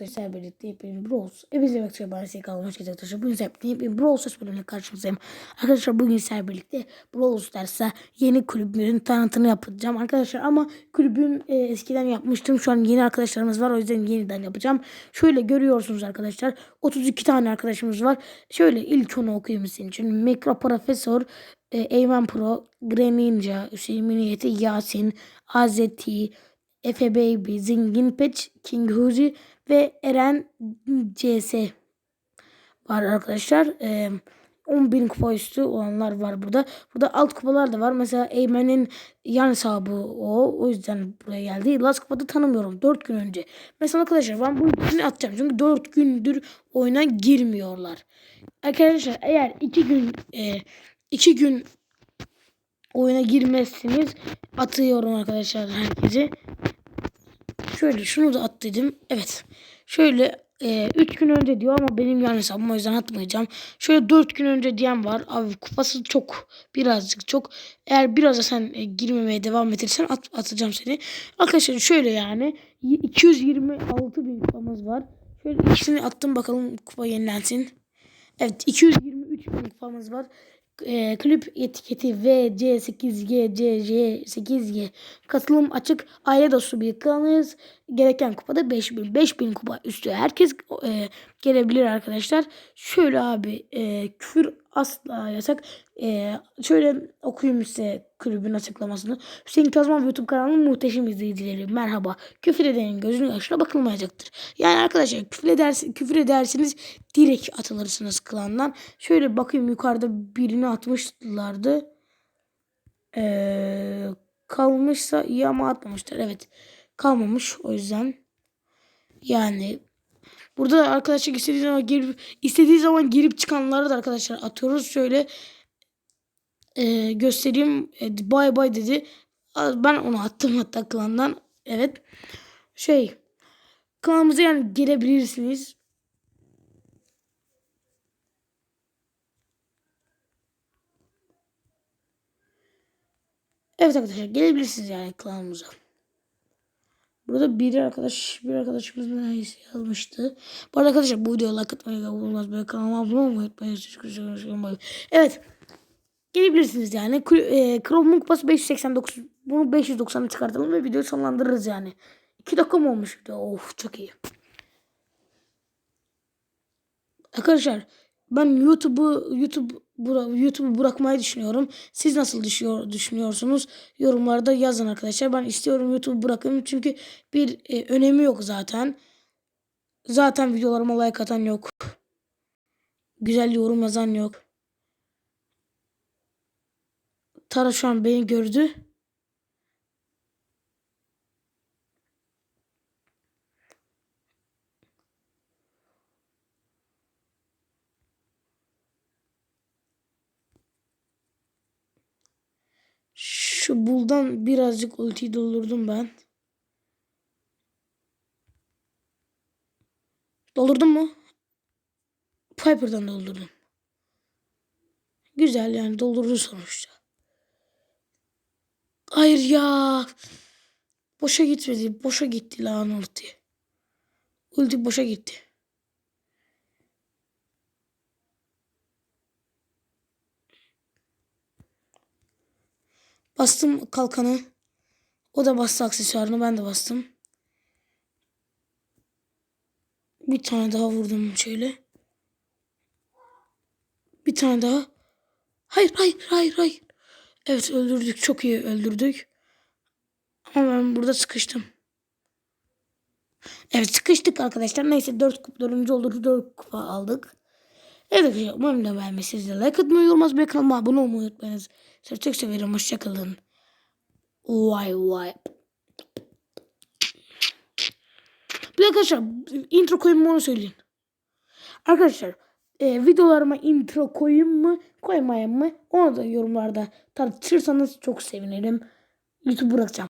Arkadaşlar birlikte yepyeni Bros. Hepinize bakışa bana size kalmış gelecek arkadaşlar. Bugün sizlerle yepyeni Brawl Stars bölümüyle karşınızdayım. Arkadaşlar bugün sizlerle birlikte Brawl Stars'a yeni kulübümüzün tanıtımını yapacağım arkadaşlar. Ama kulübün e, eskiden yapmıştım. Şu an yeni arkadaşlarımız var. O yüzden yeniden yapacağım. Şöyle görüyorsunuz arkadaşlar. 32 tane arkadaşımız var. Şöyle ilk onu okuyayım sizin için. Mikro Profesör, e, Eymen Pro, Greninja, Hüseyin Miniyeti, Yasin, Azeti, Efe Baby, Zingin Patch, King Huzi ve Eren CS var arkadaşlar. Ee, 10.000 kupa üstü olanlar var burada. Burada alt kupalar da var. Mesela Eymen'in yan hesabı o. O yüzden buraya geldi. Last kupada tanımıyorum. 4 gün önce. Mesela arkadaşlar ben bu ikisini atacağım. Çünkü 4 gündür oyuna girmiyorlar. Arkadaşlar eğer 2 gün 2 gün oyuna girmezsiniz atıyorum arkadaşlar herkese. Şöyle şunu da at dedim. Evet. Şöyle 3 e, üç gün önce diyor ama benim yan hesabım o yüzden atmayacağım. Şöyle 4 gün önce diyen var. Abi kupası çok birazcık çok. Eğer biraz da sen e, girmemeye devam edersen at, atacağım seni. Arkadaşlar şöyle yani 226 bin kupamız var. Şöyle ikisini attım bakalım kupa yenilensin. Evet 223 bin kupamız var e, klip etiketi VC8GCC8G katılım açık aile dostu bir klanıyız. Gereken kupada 5000 5000 kupa üstü herkes e, gelebilir arkadaşlar. Şöyle abi e, küfür asla yasak. E, şöyle okuyayım size kulübün açıklamasını. Hüseyin Kazman YouTube kanalının muhteşem izleyicileri. Merhaba. Küfür edenin gözünün yaşına bakılmayacaktır. Yani arkadaşlar küfür, edersiniz, küfür edersiniz direkt atılırsınız klandan. Şöyle bakayım yukarıda birini atmışlardı. Ee, kalmışsa iyi ama atmamışlar. Evet. Kalmamış o yüzden. Yani Burada arkadaşlar istediği zaman girip istediği zaman girip çıkanları da arkadaşlar atıyoruz. Şöyle e, göstereyim. E, bye bye dedi. Ben onu attım hatta klandan. Evet. Şey klanımıza yani gelebilirsiniz. Evet arkadaşlar gelebilirsiniz yani klanımıza. Burada bir arkadaş bir arkadaşımız neyse yazmıştı. Bu arada arkadaşlar bu videoya like atmayı ve olmaz böyle kanalıma abone olmayı unutmayın. Evet. Gelebilirsiniz yani. Chrome'un kupası 589. Bunu 590'a çıkartalım ve videoyu sonlandırırız yani. 2 dakika mı olmuş video? Of çok iyi. Arkadaşlar ben YouTube'u YouTube YouTube'u bırakmayı düşünüyorum. Siz nasıl düşünüyor, düşünüyorsunuz? Yorumlarda yazın arkadaşlar. Ben istiyorum YouTube'u bırakayım çünkü bir e, önemi yok zaten. Zaten videolarıma like atan yok. Güzel yorum yazan yok. Tara şu an beni gördü. Şu buldan birazcık ultiyi doldurdum ben. Doldurdun mu? Piper'dan doldurdum. Güzel yani doldurdu sonuçta. Hayır ya. Boşa gitmedi. Boşa gitti lan ulti. Ulti boşa gitti. Bastım kalkanı. O da bastı aksesuarını. Ben de bastım. Bir tane daha vurdum şöyle. Bir tane daha. Hayır hayır hayır hayır. Evet öldürdük. Çok iyi öldürdük. Ama ben burada sıkıştım. Evet sıkıştık arkadaşlar. Neyse 4 kupa 4. oldu. 4 kupa aldık. Evet umarım da beğenmişsinizdir. Like atmayı, yorum yazmayı, kanalıma abone olmayı unutmayınız. Sizi çok severim. Hoşçakalın. Vay vay. Bir arkadaşlar intro koyayım mı onu söyleyin. Arkadaşlar e, videolarıma intro koyayım mı koymayayım mı onu da yorumlarda tartışırsanız çok sevinirim. YouTube bırakacağım.